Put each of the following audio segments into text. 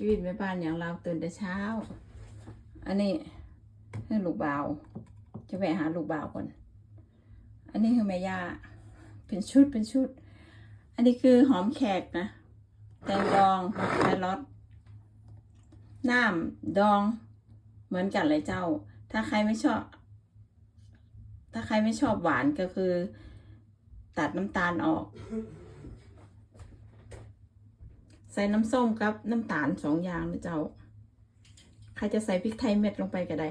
ชีวิตแม่บ้านอย่างเราตื่นแต่เช้า อันนี้ให้ลูกบ่าวจะไปหาลูกบ่าวก่อน อันนี้คือแม่ย่าเป็นชุดเป็นชุด อันนี้คือหอมแขกนะแตงดองแครอทน้ำดองเหมือนกันเลยเจ้า ถ้าใครไม่ชอบ ถ้าใครไม่ชอบหวานก็คือ ตัดน้ำตาลออก ใส่น้ำส้มกับน้ำตาลสองอย่างนะเจ้า ใครจะใส่พริกไทยเม็ดลงไปก็ได้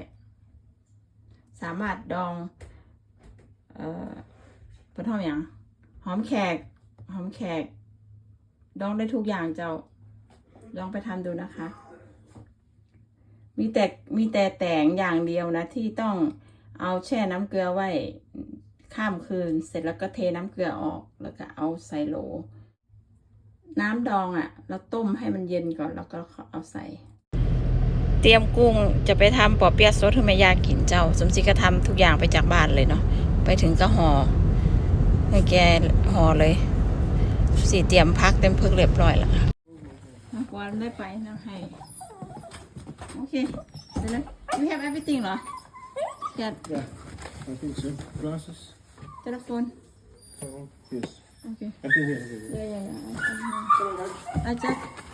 สามารถดองเอ่อเป็นหอมอย่างหอมแขก หอมแขก ดองได้ทุกอย่างเจ้า ลองไปทำดูนะคะ มีแต่มีแต่แต่งอย่างเดียวนะ ที่ต้องเอาแช่น้ำเกลือไว้ข้ามคืน เสร็จแล้วก็เทน้ำเกลือออกแล้วก็เอาใส่โหล น้ำดองอะ่ะ เราต้มให้มันเย็นก่อน แล้วก็เอาใส่ เตรียมกุ้งจะไปทำปอเปี๊ยะซดให้แม่ยากินเจ้า สมศรีก็ทำทุกอย่างไปจากบ้านเลยเนาะไปถึงก็ห่อให้แกห่อเลยสีเตรียมพักเต็มพึกเรียบร้อยแล้วนักวันได้ไปนะให้โอเคเสร็จแล้ว you have everything เหรอ Yeah Yeah, I think so. Glasses? telephone Phone? Yes. Okay I think here. here, here. yeah yeah yeah I just